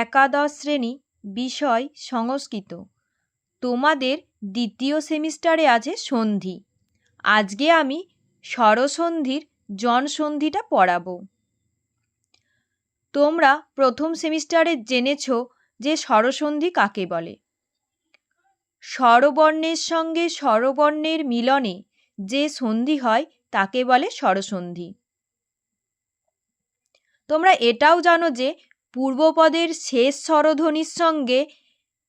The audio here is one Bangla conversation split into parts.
একাদশ শ্রেণি, বিষয়, সংস্কৃত। তোমাদের দ্বিতীয় সেমিস্টারে আছে সন্ধি। আজকে আমি স্বরসন্ধির জনসন্ধিটা পড়াবো। তোমরা প্রথম সেমিস্টারে জেনেছ যে স্বরসন্ধি কাকে বলে। স্বরবর্ণের সঙ্গে স্বরবর্ণের মিলনে যে সন্ধি হয় তাকে বলে স্বরসন্ধি। তোমরা এটাও জানো যে পূর্বপদের শেষ স্বরধ্বনির সঙ্গে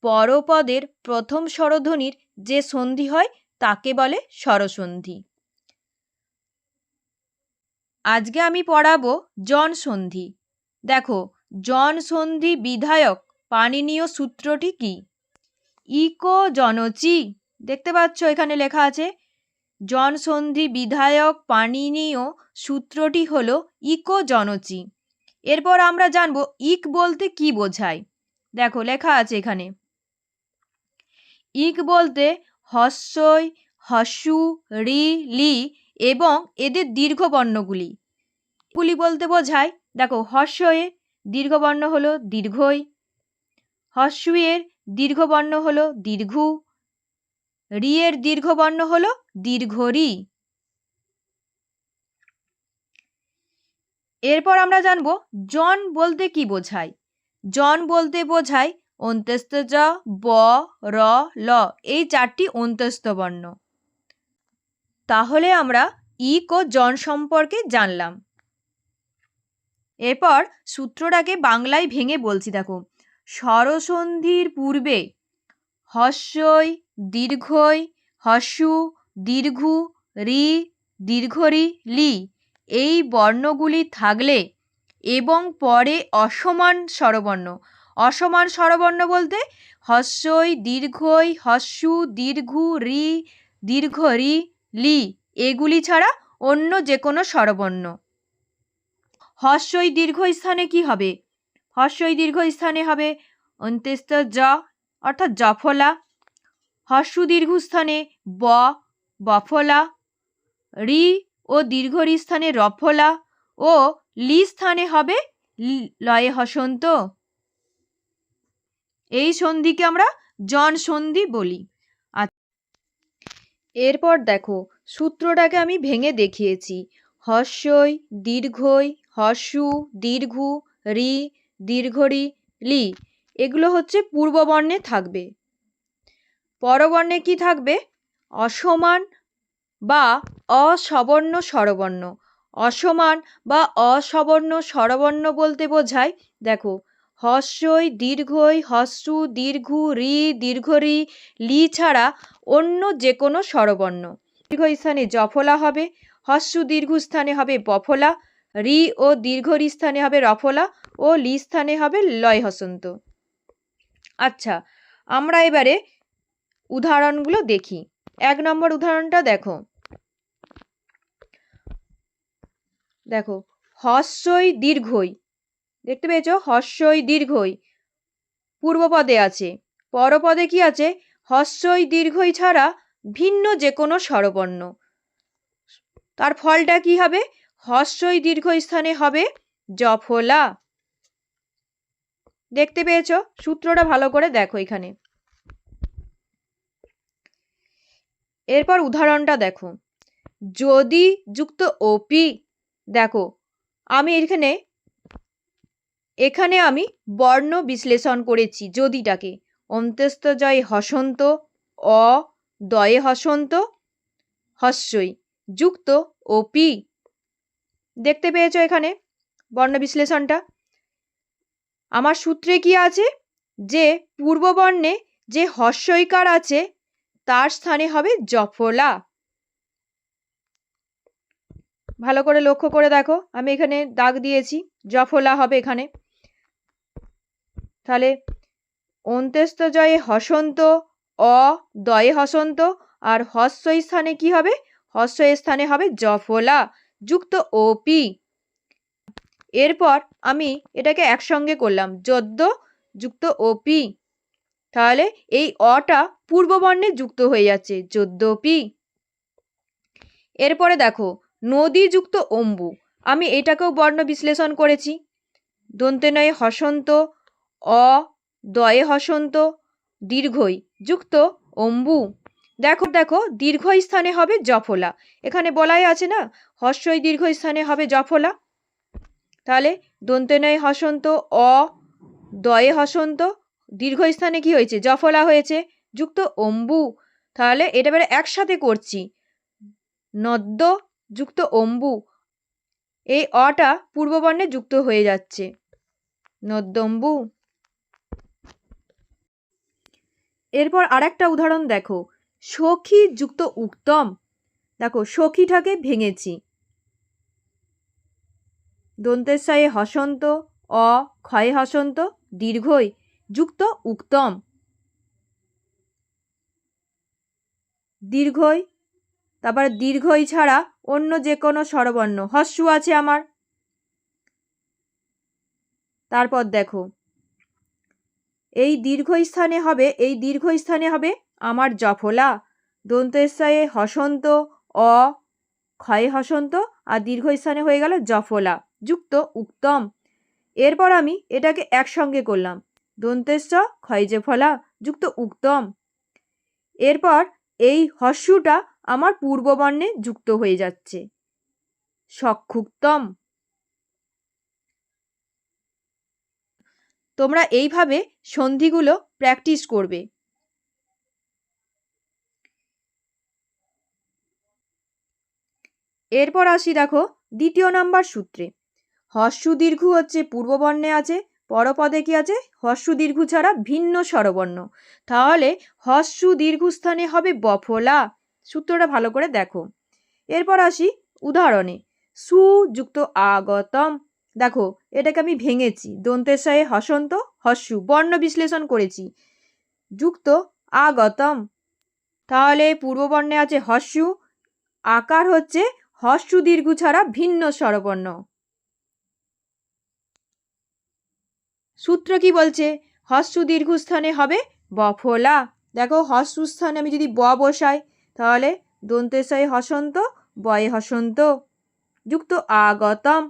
পরপদের প্রথম স্বরধ্বনির যে সন্ধি হয়, তাকে বলে স্বরসন্ধি। আজকে আমি পড়াবো জন সন্ধি। দেখো, জন সন্ধি বিধায়ক পাণিনীয় সূত্রটি কি? ইকো জনচি, দেখতে পাচ্ছ এখানে লেখা আছে। জনসন্ধি বিধায়ক পাণিনীয় সূত্রটি হলো ইকো জনচি। এরপর আমরা জানব ইক বলতে কি বোঝায়। দেখো, লেখা আছে এখানে। ইক বলতে হস্যই, হস্যু, রি, লি এবং এদের দীর্ঘবর্ণগুলি গুলি বলতে বোঝায়, দেখো হস্যয়ে দীর্ঘবর্ণ হলো দীর্ঘই হস্যুয়ের দীর্ঘবর্ণ হলো দীর্ঘু, রিয়ের দীর্ঘবর্ণ হলো দীর্ঘ রি এরপর আমরা জানব, জন বলতে কি বোঝায়? জন বলতে বোঝায় অন্ত্যস্ত জ, ব, র, ল, এই চারটি অন্ত্যস্ত বর্ণ। তাহলে আমরা ইক ও জন সম্পর্কে জানলাম। এরপর সূত্রটাকে বাংলায় ভেঙে বলছি, দেখো। স্বরসন্ধির পূর্বে হস্যই, দীর্ঘই, হস্যু, দীর্ঘু, রি, দীর্ঘরি, লি এই বর্ণগুলি থাকলে এবং পরে অসমান স্বরবর্ণ। অসমান স্বরবর্ণ বলতে হস্যই, দীর্ঘই, হস্যু, দীর্ঘু, রি দীর্ঘ রি লি এগুলি ছাড়া অন্য যে কোনো স্বরবর্ণ। হস্যই দীর্ঘ স্থানে কি হবে? হস্যই দীর্ঘ স্থানে হবে অন্ত্যস্ত জ, অর্থাৎ জফলা। হস্যু দীর্ঘ স্থানে ব, বফলা। রি ও দীর্ঘর স্থানে রফলা ও লি স্থানে হবে লয়ে হসন্ত। এই সন্ধিকে আমরা জন সন্ধি বলি। এরপর দেখো, সূত্রটাকে আমি ভেঙে দেখিয়েছি। হস্যই, দীর্ঘই, হস্যু, দীর্ঘু, রি, দীর্ঘরি, লি, এগুলো হচ্ছে পূর্ববর্ণে থাকবে। পরবর্ণে কি থাকবে? অসমান বা অসবর্ণ স্বরবর্ণ। অসমান বা অসবর্ণ স্বরবর্ণ বলতে বোঝায়, দেখো, হস্যই, দীর্ঘই হস্যু দীর্ঘু, রি, দীর্ঘরি, লি ছাড়া অন্য যে কোনো স্বরবর্ণ। দীর্ঘ স্থানে জফলা হবে হস্যু দীর্ঘ স্থানে হবে বফলা, রি ও দীর্ঘর স্থানে হবে রফলা ও লি স্থানে হবে লয় হসন্ত আচ্ছা আমরা এবারে উদাহরণগুলো দেখি। এক নম্বর উদাহরণটা দেখো। দেখো, হস্যই দীর্ঘই। দেখতে পেয়েছ? হস্যই দীর্ঘই। পূর্বপদে আছে। পরপদে কি আছে? হস্যই দীর্ঘই ছাড়া ভিন্ন যে কোনো স্বরবর্ণ। তার ফলটা কি হবে? হস্যই দীর্ঘ স্থানে হবে জফলা। দেখতে পেয়েছ? সূত্রটা ভালো করে দেখো এখানে। এরপর উদাহরণটা দেখো। যদি যুক্ত ওপি দেখো, আমি এখানে এখানে আমি বর্ণ বিশ্লেষণ করেছি যদিটাকে। অন্ত্যস্ত জয় হসন্ত, অ দয়ে হসন্ত, হস্যই, যুক্ত ও পি। দেখতে পেয়েছ এখানে বর্ণ বিশ্লেষণটা? আমার সূত্রে কি আছে? যে পূর্ববর্ণে যে হস্যইকার আছে, তার স্থানে হবে জফলা। ভালো করে লক্ষ্য করে দেখো, আমি এখানে দাগ দিয়েছি, জফলা হবে এখানে। তাহলে অন্ত্যস্ত জয়ে হসন্ত, অ, দয়ে হসন্ত, আর হস্য স্থানে কি হবে? হস্য স্থানে হবে জফলা, যুক্ত ওপি এরপর আমি এটাকে একসঙ্গে করলাম, যদ্য যুক্ত ওপি তাহলে, এই অটা পূর্ববর্ণে যুক্ত হয়ে যাচ্ছে যদ্যপি এরপরে দেখো নদীযুক্ত অম্বু। আমি এটাকেও বর্ণ বিশ্লেষণ করেছি। দন্তে নয় হসন্ত, অ, দয়ে হসন্ত, দীর্ঘই, যুক্ত অম্বু। দেখো দেখো দীর্ঘ স্থানে হবে জফলা। এখানে বলাই আছে না হর্ষই দীর্ঘ স্থানে হবে জফলা। তাহলে দন্তেনয় হসন্ত, অ, দয়ে হসন্ত দীর্ঘ স্থানে কি হয়েছে? জফলা হয়েছে, যুক্ত অম্বু। তাহলে এটা এবারে একসাথে করছি। নদ্য যুক্ত অম্বু। এই অটা পূর্ববর্ণে যুক্ত হয়ে যাচ্ছে। নদ্যম্বু। এরপর আরেকটা উদাহরণ দেখো। সখী যুক্ত উত্তম। দেখো, সখীটাকে ভেঙেছি। দন্তেশয়ে হসন্ত, অ, ক্ষয়ে হসন্ত, দীর্ঘই যুক্ত উত্তম। দীর্ঘই, তারপর দীর্ঘই ছাড়া অন্য যে কোনো স্বরবর্ণ। হস্যু আছে আমার। তারপর দেখো। এই দীর্ঘ স্থানে হবে, এই দীর্ঘ স্থানে হবে আমার জফলা। দন্তস্বয়ে হসন্ত, অ, ক্ষয়ে হসন্ত আর দীর্ঘ স্থানে হয়ে গেল জফলা। যুক্ত, উত্তম। এরপর আমি এটাকে একসঙ্গে করলাম। দন্তেশ্ব ক্ষয় যে ফলা, যুক্ত, উত্তম। এরপর এই হস্যুটা আমার পূর্ববর্ণে যুক্ত হয়ে যাচ্ছে। সক্ষুক্তম তোমরা এইভাবে সন্ধিগুলো প্র্যাকটিস করবে। এরপর আসি দেখো দ্বিতীয় নাম্বার সূত্রে। হস্যু দীর্ঘ হচ্ছে পূর্ববর্ণে আছে, পরপদে কি আছে? হস্যু দীর্ঘ ছাড়া ভিন্ন স্বরবর্ণ। তাহলে হস্যু দীর্ঘ স্থানে হবে বফলা। সূত্রটা ভালো করে দেখো। এরপর আসি উদাহরণে। সুযুক্ত আগতম। দেখো, এটাকে আমি ভেঙেছি। দন্তেশয়ে হসন্ত, হস্যু, বর্ণ বিশ্লেষণ করেছি। যুক্ত আগতম। তাহলে পূর্ববর্ণে আছে হস্যু। আকার হচ্ছে হস্যু দীর্ঘ ছাড়া ভিন্ন স্বরবর্ণ। সূত্র কি বলছে? হস্যু দীর্ঘস্থানে হবে বফলা। দেখো হস্যু স্থানে আমি যদি ব বসাই তাহলে দন্তেশয়ে হসন্ত, বয়ে হসন্ত। যুক্ত আগতম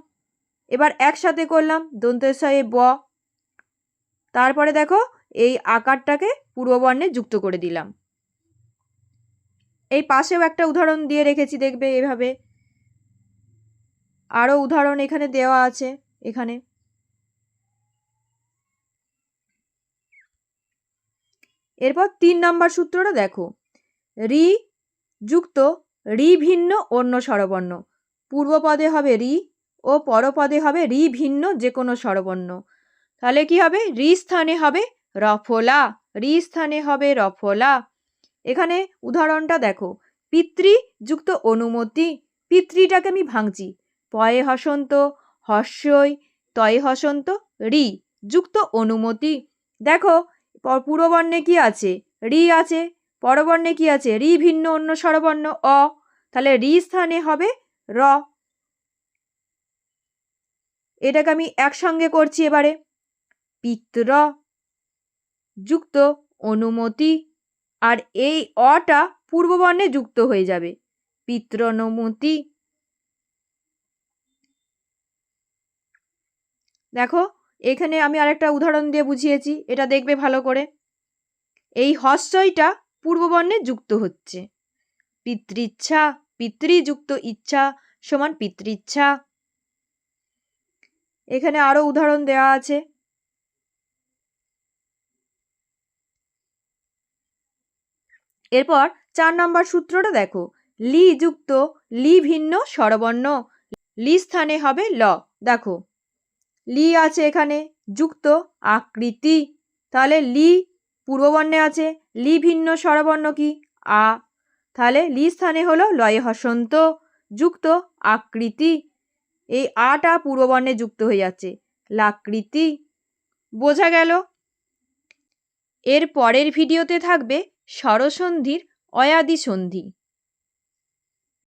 এবার একসাথে করলাম দন্তেশয়ে ব। তারপরে দেখো এই আকারটাকে পূর্ববর্ণে যুক্ত করে দিলাম। এই পাশেও একটা উদাহরণ দিয়ে রেখেছি দেখবে এভাবে। আরও উদাহরণ এখানে দেওয়া আছে, এখানে। এরপর তিন নম্বর সূত্রটা দেখো। রি যুক্ত রি ভিন্ন, অন্য স্বরবর্ণ। পূর্বপদে হবে রি ও পরপদে হবে রি ভিন্ন, যে কোনো স্বরবর্ণ। তাহলে কি হবে? রি স্থানে হবে রফলা। রি স্থানে হবে রফলা। এখানে উদাহরণটা দেখো। পিতৃ যুক্ত অনুমতি। পিতৃটাকে আমি ভাঙছি। পয়ে হসন্ত হর্ষই তয়ে হসন্ত, রি যুক্ত অনুমতি। দেখো পূর্ববর্ণে কি আছে? রি আছে। পরবর্ণে কি আছে? রি ভিন্ন, অন্য স্বরবর্ণ, অ। তাহলে রি স্থানে হবে র। এটাকে আমি একসঙ্গে করছি এবারে। পিত্র, যুক্ত, অনুমতি, আর এই অটা পূর্ববর্ণে যুক্ত হয়ে যাবে। পিত্রনমতি। দেখো, এখানে আমি আরেকটা উদাহরণ দিয়ে বুঝিয়েছি, এটা দেখবে ভালো করে। এই হস্যইটা পূর্ববর্ণে যুক্ত হচ্ছে। পিতৃচ্ছা, পিতৃযুক্ত ইচ্ছা সমান পিতৃচ্ছা। এখানে আরও উদাহরণ দেওয়া আছে। এরপর চার নাম্বার সূত্রটা দেখো। লি যুক্ত, লি ভিন্ন, স্বরবর্ণ। লি স্থানে হবে ল। দেখো, লি আছে এখানে, যুক্ত, আকৃতি। তাহলে লি পূর্ববর্ণে আছে লি ভিন্ন স্বরবর্ণ কি? আ। তাহলে লি স্থানে হলো লয়ে হসন্ত যুক্ত আকৃতি। এই আটা পূর্ববর্ণে যুক্ত হয়ে যাচ্ছে। লাকৃতি। বোঝা গেল? এর পরের ভিডিওতে থাকবে স্বরসন্ধির অয়াদি সন্ধি